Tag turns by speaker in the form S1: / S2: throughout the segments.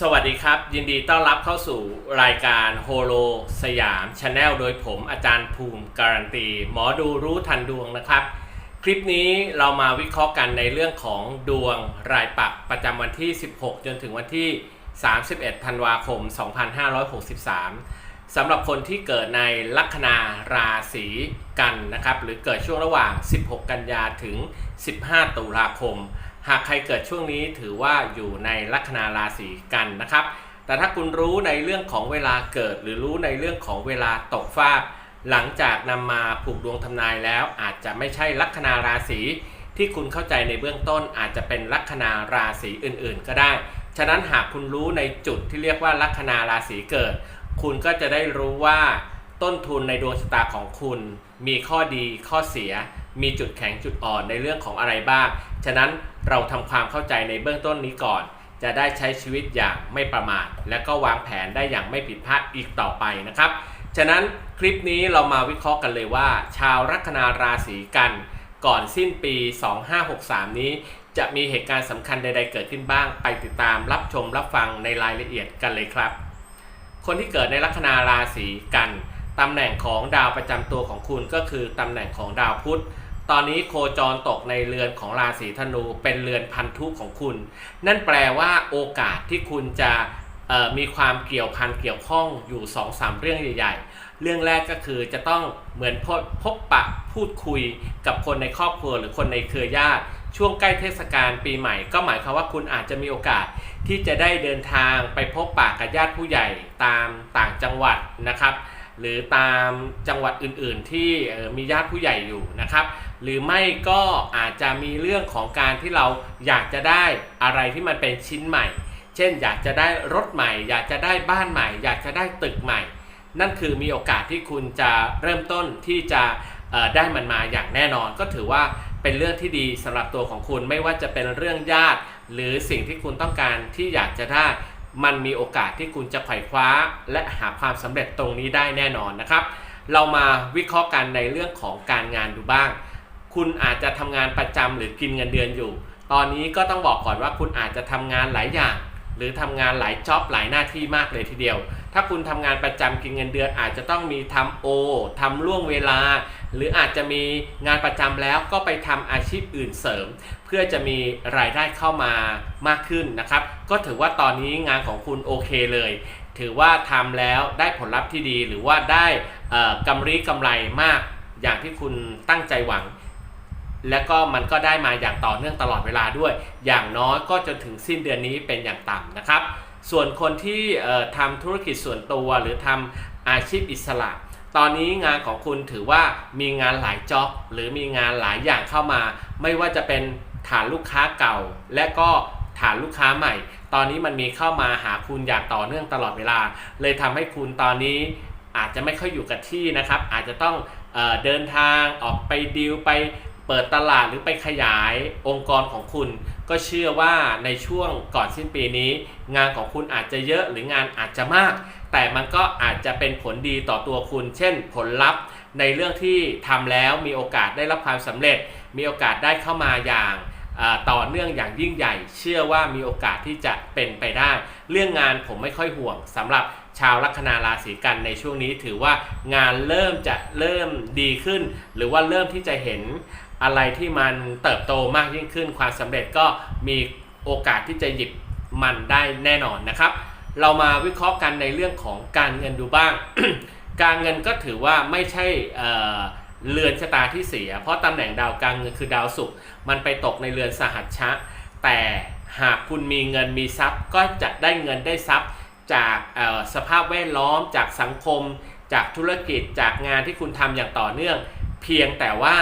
S1: สวัสดีครับ ยินดีต้อนรับเข้าสู่รายการโฮโลสยามชาแนลโดยผมอาจารย์ภูมิการันตี หมอดูรู้ทันดวงนะครับ คลิปนี้เรามาวิเคราะห์กันในเรื่องของดวงรายปักประจำวันที่ 16 จนถึงวันที่ 31 ธันวาคม 2563 สำหรับคนที่เกิดในลัคนาราศีกันนะครับ หรือเกิดช่วงระหว่าง 16 กันยาถึง 15 ตุลาคม หากใครเกิดช่วงนี้ถือว่าอยู่ในลัคนาราศีกันนะครับ แต่ถ้าคุณรู้ในเรื่องของเวลาเกิด หรือรู้ในเรื่องของเวลาตกฟากหลังจากนำมาผูกดวงทำนายแล้ว อาจจะไม่ใช่ลัคนาราศีที่คุณเข้าใจในเบื้องต้นอาจจะเป็นลัคนาราศีอื่นๆ ก็ได้ ฉะนั้นหากคุณรู้ในจุดที่เรียกว่าลัคนาราศีเกิด คุณก็จะได้รู้ว่า ต้นทุนในดวงชะตาของคุณ มีข้อดีข้อเสีย มีจุดแข็งจุดอ่อนในเรื่องของอะไรบ้าง ฉะนั้นเราทำความเข้าใจในเบื้องต้นนี้ก่อน จะได้ใช้ชีวิตอย่างไม่ประมาท และก็วางแผนได้อย่างไม่ผิดพลาดอีกต่อไปนะครับ ฉะนั้นคลิปนี้เรามาวิเคราะห์กันเลยว่า ชาวลัคนาราศีกัน ก่อนสิ้นปี 2563 นี้ จะมีเหตุการณ์สำคัญใด ๆ เกิดขึ้นบ้าง ไปติดตามรับชมรับฟังในรายละเอียดกันเลยครับ คนที่เกิดในลัคนาราศีกันตำแหน่งของดาวประจำตัวของคุณก็คือตำแหน่งของดาวพุธ ตอนนี้โคจรตกในเรือนของราศีธนูเป็นเรือนพันธุของคุณ นั่นแปลว่าโอกาสที่คุณจะมีความเกี่ยวพันเกี่ยวข้องอยู่2อสามเรื่องใหญ่ ๆ เรื่องแรกก็คือจะต้องเหมือนพพบปะพูดคุยกับคนในครอบครัวหรือคนในเครือญาติช่วงใกล้เทศกาลปีใหม่ก็หมายความว่าคุณอาจจะมีโอกาสที่จะได้เดินทางไปพบปะกับญาติผู้ใหญ่ตามต่างจังหวัดนะครับ หรือตามจังหวัดอื่นๆ ที่มีญาติผู้ใหญ่อยู่นะครับ หรือไม่ก็อาจจะมีเรื่องของการที่เราอยากจะได้อะไรที่มันเป็นชิ้นใหม่ เช่น อยากจะได้รถใหม่ อยากจะได้บ้านใหม่ อยากจะได้ตึกใหม่ นั่นคือมีโอกาสที่คุณจะเริ่มต้นที่จะได้มันมาอย่างแน่นอน ก็ถือว่าเป็นเรื่องที่ดีสำหรับตัวของคุณไม่ว่าจะเป็นเรื่องญาติ หรือสิ่งที่คุณต้องการที่อยากจะได้ มันมีโอกาสที่คุณจะไขว่คว้า และหาความสำเร็จตรงนี้ได้แน่นอนนะครับ เรามาวิเคราะห์กันในเรื่องของการงานดูบ้าง คุณอาจจะทำงานประจำหรือกินเงินเดือนอยู่ ตอนนี้ก็ต้องบอกก่อนว่าคุณอาจจะทำงานหลายอย่าง หรือทำงานหลายจ็อบหลายหน้าที่มากเลยทีเดียว ถ้าคุณทำงานประจำกินเงินเดือน อาจจะต้องมีทำโอทำล่วงเวลา หรืออาจจะมีงานประจำแล้วก็ไปทำอาชีพอื่นเสริม เพื่อจะมีรายได้เข้ามามากขึ้นนะครับ ก็ถือว่าตอนนี้งานของคุณโอเคเลย ถือว่าทำแล้วได้ผลลัพธ์ที่ดี หรือว่าได้กำไรกำไรมากอย่างที่คุณตั้งใจหวัง และก็มันก็ได้มาอย่างต่อเนื่องตลอดเวลาด้วย อย่างน้อยก็จนถึงสิ้นเดือนนี้เป็นอย่างต่ำนะครับ ส่วนคนที่ทำธุรกิจส่วนตัวหรือทำอาชีพอิสระ ตอนนี้งานของคุณถือว่ามีงานหลายจ็อบหรือมีงานหลายอย่างเข้ามา ไม่ว่าจะเป็นฐานลูกค้าเก่า และก็ฐานลูกค้าใหม่ ตอนนี้มันมีเข้ามาหาคุณอย่างต่อเนื่องตลอดเวลา เลยทำให้คุณตอนนี้อาจจะไม่ค่อยอยู่กับที่นะครับ อาจจะต้องเออเดินทางออกไปดีลไป เปิดตลาดหรือไปขยายองค์กรของคุณ ก็เชื่อว่าในช่วงก่อนสิ้นปีนี้ งานของคุณอาจจะเยอะหรืองานอาจจะมาก แต่มันก็อาจจะเป็นผลดีต่อตัวคุณ เช่น ผลลัพธ์ในเรื่องที่ทำแล้วมีโอกาสได้รับความสำเร็จ มีโอกาสได้เข้ามาอย่างต่อเนื่องอย่างยิ่งใหญ่ เชื่อว่ามีโอกาสที่จะเป็นไปได้ เรื่องงานผมไม่ค่อยห่วงสำหรับชาวลัคนาราศีกันในช่วงนี้ถือว่างานเริ่มจะเริ่มดีขึ้น หรือว่าเริ่มที่จะเห็น อะไรที่มันเติบโตมากยิ่งขึ้น ความสำเร็จก็มีโอกาสที่จะหยิบมันได้แน่นอนนะครับ เรามาวิเคราะห์กันในเรื่องของการเงินดูบ้าง การเงินก็ถือว่าไม่ใช่เรือนชะตาที่เสีย เพราะตำแหน่งดาวการเงินคือดาวศุกร์มันไปตกในเรือนสหัชชะ แต่หากคุณมีเงินมีทรัพย์ ก็จะได้เงินได้ทรัพย์จากสภาพแวดล้อม จากสังคม จากธุรกิจจากงานที่คุณทำอย่างต่อเนื่อง เพียงแต่ว่า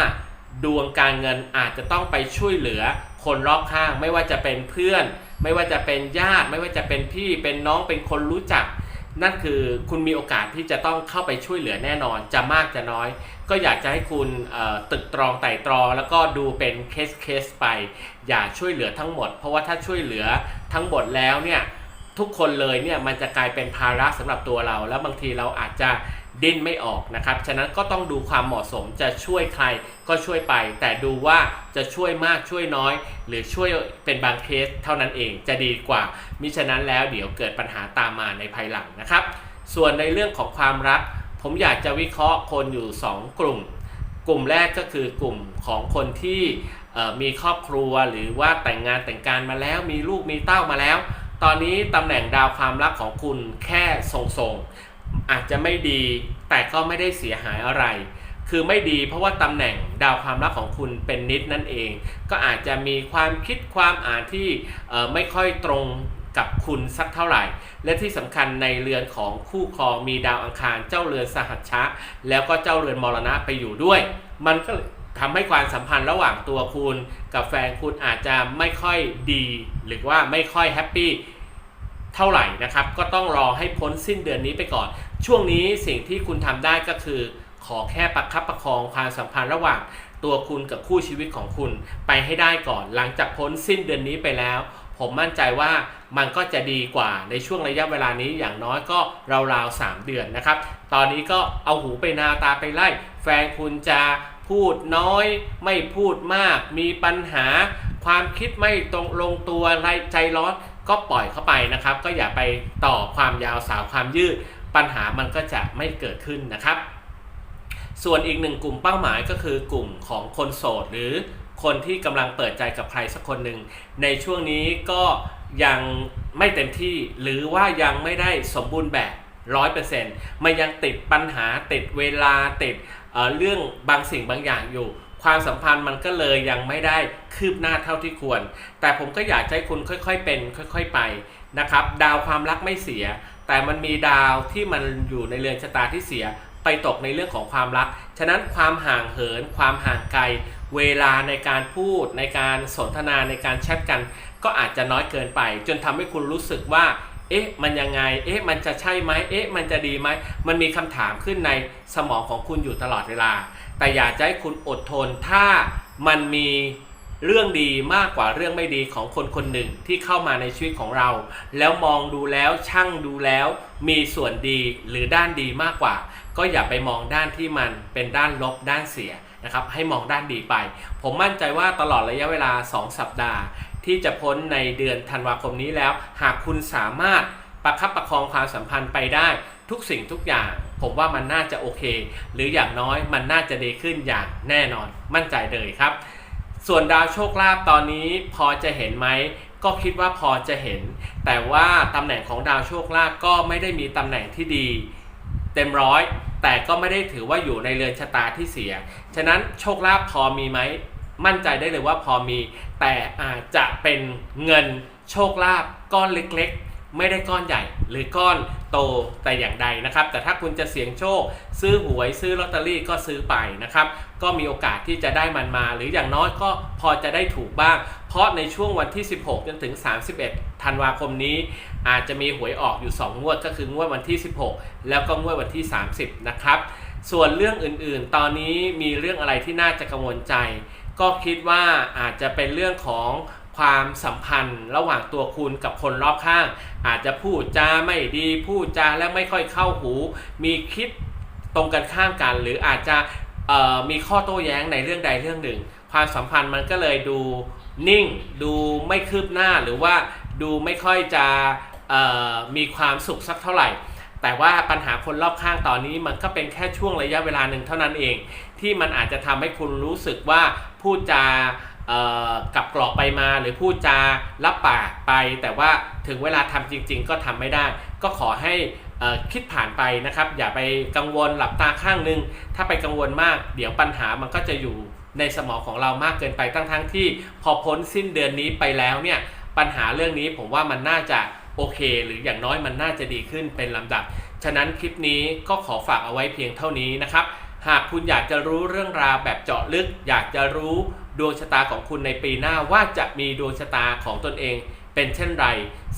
S1: ดวงการเงินอาจจะต้องไปช่วยเหลือคนรอบข้าง ไม่ว่าจะเป็นเพื่อน ไม่ว่าจะเป็นญาติ ไม่ว่าจะเป็นพี่เป็นน้องเป็นคนรู้จัก นั่นคือคุณมีโอกาสที่จะต้องเข้าไปช่วยเหลือแน่นอน จะมากจะน้อย ก็อยากจะให้คุณตึกตรองไต่ตรอง แล้วก็ดูเป็นเคสเคสไป อย่าช่วยเหลือทั้งหมด เพราะว่าถ้าช่วยเหลือทั้งหมดแล้วเนี่ยทุกคนเลยเนี่ยมันจะกลายเป็นภาระสำหรับตัวเรา แล้วบางทีเราอาจจะ ดิ้นไม่ออกนะครับ ฉะนั้นก็ต้องดูความเหมาะสมจะช่วยใครก็ช่วยไป แต่ดูว่าจะช่วยมากช่วยน้อย หรือช่วยเป็นบางเคสเท่านั้นเองจะดีกว่า มิฉะนั้นแล้วเดี๋ยวเกิดปัญหาตามมาในภายหลังนะครับ ส่วนในเรื่องของความรัก ผมอยากจะวิเคราะห์คนอยู่ 2 กลุ่ม กลุ่มแรกก็คือกลุ่มของคนที่มีครอบครัวหรือว่าแต่งงานแต่งการมาแล้ว มีลูกมีเต้ามาแล้ว ตอนนี้ตำแหน่งดาวความรักของคุณแค่ทรงๆ อาจจะไม่ดีแต่ก็ไม่ได้เสียหายอะไร คือไม่ดีเพราะว่าตำแหน่งดาวความรักของคุณเป็นนิดนั่นเอง ก็อาจจะมีความคิดความอ่านที่ไม่ค่อยตรงกับคุณสักเท่าไหร่ และที่สำคัญในเรือนของคู่ครองมีดาวอังคารเจ้าเรือนสหัชชะ แล้วก็เจ้าเรือนมรณะไปอยู่ด้วย มันก็ทำให้ความสัมพันธ์ระหว่างตัวคุณ กับแฟนคุณอาจจะไม่ค่อยดี หรือว่าไม่ค่อยแฮปปี้ ท่าไหร่นะครับ ก็ต้องรอให้พ้นสิ้นเดือนนี้ไปก่อน ช่วงนี้สิ่งที่คุณทำได้ก็คือ ขอแค่ประคับประคองความสัมพันธ์ระหว่างตัวคุณกับคู่ชีวิตของคุณไปให้ได้ก่อน หลังจากพ้นสิ้นเดือนนี้ไปแล้ว ผมมั่นใจว่ามันก็จะดีกว่าในช่วงระยะเวลานี้อย่างน้อยก็ราวๆ3เดือนนะครับ ตอนนี้ก็เอาหูไปนาตาไปไล่ แฟนคุณจะพูดน้อย ไม่พูดมาก มีปัญหา ความคิดไม่ตรงลงตัวไรใจร้อน ก็ปล่อยเข้าไปนะครับ ก็อย่าไปต่อความยาวสาวความยืด ปัญหามันก็จะไม่เกิดขึ้นนะครับ ส่วนอีกหนึ่งกลุ่มเป้าหมายก็คือกลุ่มของคนโสด หรือคนที่กำลังเปิดใจกับใครสักคนหนึ่งในช่วงนี้ก็ยังไม่เต็มที่หรือว่ายังไม่ได้สมบูรณ์แบบร้อยเปอร์เซ็นต์มันยังติดปัญหาติดเวลาติดเเรื่องบางสิ่งบางอย่างอยู่ ความสัมพันธ์มันก็เลยยังไม่ได้คืบหน้าเท่าที่ควร แต่ผมก็อยากให้คุณค่อยๆเป็น ค่อย ๆไปนะครับ ดาวความรักไม่เสีย แต่มันมีดาวที่มันอยู่ในเรือนชะตาที่เสียไปตกในเรื่องของความรัก ฉะนั้นความห่างเหิน ความห่างไกล เวลาในการพูด ในการสนทนาในการแชทกัน ก็อาจจะน้อยเกินไป จนทำให้คุณรู้สึกว่า เอ๊ะ มันยังไง เอ๊ะ มันจะใช่ไหมเอ๊ะ มันจะดีไหม มันมีคำถามขึ้นในสมองของคุณอยู่ตลอดเวลา แต่อยากจะให้คุณอดทนถ้ามันมีเรื่องดีมากกว่าเรื่องไม่ดีของคนคนหนึ่งที่เข้ามาในชีวิตของเรา แล้วมองดูแล้วช่างดูแล้ว มีส่วนดีหรือด้านดีมากกว่า ก็อย่าไปมองด้านที่มันเป็นด้านลบด้านเสียนะครับ ให้มองด้านดีไป ผมมั่นใจว่าตลอดระยะเวลา 2 สัปดาห์ ที่จะพ้นในเดือนธันวาคมนี้แล้ว หากคุณสามารถประคับประคองความสัมพันธ์ไปได้ทุกสิ่งทุกอย่าง ผมว่ามันน่าจะโอเค หรืออย่างน้อยมันน่าจะดีขึ้นอย่างแน่นอนมั่นใจเลยครับ ส่วนดาวโชคลาภตอนนี้พอจะเห็นไหมก็คิดว่าพอจะเห็น แต่ว่าตำแหน่งของดาวโชคลาภก็ไม่ได้มีตำแหน่งที่ดี เต็มร้อย แต่ก็ไม่ได้ถือว่าอยู่ในเรือนชะตาที่เสีย ฉะนั้นโชคลาภพอมีไหมมั่นใจได้เลยว่าพอมี แต่อาจจะเป็นเงินโชคลาภก้อนเล็กๆ ไม่ได้ก้อนใหญ่หรือก้อนโตแต่อย่างใดนะครับ แต่ถ้าคุณจะเสี่ยงโชค ซื้อหวยซื้อลอตเตอรี่ก็ซื้อไปนะครับ ก็มีโอกาสที่จะได้มันมา หรืออย่างน้อยก็พอจะได้ถูกบ้าง เพราะในช่วงวันที่ 16 จนถึง 31 ธันวาคมนี้ อาจจะมีหวยออกอยู่ 2 งวดก็คืองวดวันที่ 16 แล้วก็งวดวันที่ 30 นะครับ ส่วนเรื่องอื่นๆ ตอนนี้มีเรื่องอะไรที่น่าจะกังวลใจ ก็คิดว่าอาจจะเป็นเรื่องของ ความสัมพันธ์ระหว่างตัวคุณกับคนรอบข้าง อาจจะพูดจาไม่ดีพูดจาแล้วไม่ค่อยเข้าหู มีคิดตรงกันข้ามกัน หรืออาจจะมีข้อโต้แย้งในเรื่องใดเรื่องหนึ่ง ความสัมพันธ์มันก็เลยดูนิ่ง ดูไม่คืบหน้าหรือว่าดูไม่ค่อยจะมีความสุขสักเท่าไหร่ แต่ว่าปัญหาคนรอบข้างตอนนี้มันก็เป็นแค่ช่วงระยะเวลาหนึ่งเท่านั้นเอง ที่มันอาจจะทำให้คุณรู้สึกว่าพูดจา กับกรอกไปมาหรือพูดจารับปากไป แต่ว่าถึงเวลาทำจริง ๆ ก็ทำไม่ได้ ก็ขอให้คิดผ่านไปนะครับ อย่าไปกังวลหลับตาข้างหนึง ถ้าไปกังวลมาก เดี๋ยวปัญหามันก็จะอยู่ในสมองของเรามากเกินไปทั้งทั้งๆที่พอพ้นสิ้นเดือนนี้ไปแล้วเนี่ยปัญหาเรื่องนี้ผมว่ามันน่าจะโอเค หรืออย่างน้อยมันน่าจะดีขึ้นเป็นลำดับ ฉะนั้นคลิปนี้ก็ขอฝากเอาไว้เพียงเท่านี้นะครับ หากคุณอยากจะรู้เรื่องราวแบบเจาะลึก อยากจะรู้ ดวงชะตาของคุณในปีหน้าว่าจะมีดวงชะตาของตนเองเป็นเช่นไร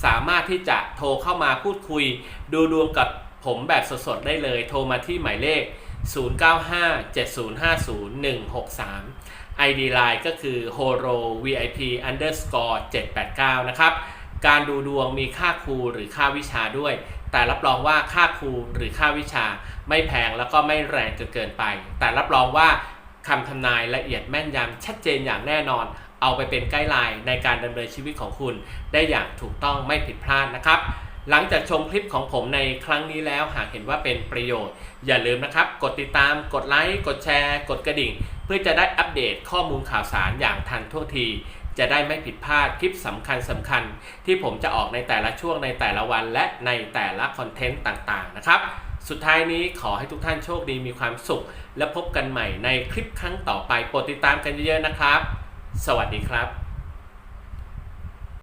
S1: สามารถที่จะโทรเข้ามาพูดคุย ดูดวงกับผมแบบสดๆได้เลย โทรมาที่หมายเลข 0957050163 ID Line ก็คือ horo vip underscore 789 นะครับ การดูดวงมีค่าครูหรือค่าวิชาด้วย แต่รับรองว่าค่าครูหรือค่าวิชาไม่แพงแล้วก็ไม่แรงจนเกินไป แต่รับรองว่า คำทำนายละเอียดแม่นยำชัดเจนอย่างแน่นอน เอาไปเป็นไกด์ไลน์ในการดำเนินชีวิตของคุณ ได้อย่างถูกต้องไม่ผิดพลาดนะครับ หลังจากชมคลิปของผมในครั้งนี้แล้วหากเห็นว่าเป็นประโยชน์ อย่าลืมนะครับ กดติดตาม กดไลค์กดแชร์ กดกระดิ่ง เพื่อจะได้อัปเดตข้อมูลข่าวสารอย่างทันท่วงทีจะได้ไม่ผิดพลาดคลิปสำคัญสำคัญ ที่ผมจะออกในแต่ละช่วงในแต่ละวันและในแต่ละคอนเทนต์ต่างๆนะครับ สุดท้ายนี้ขอให้ทุกท่านโชคดีมีความสุข และพบกันใหม่ในคลิปครั้งต่อไปโปรดติดตามกันเยอะๆนะครับ สวัสดีครับ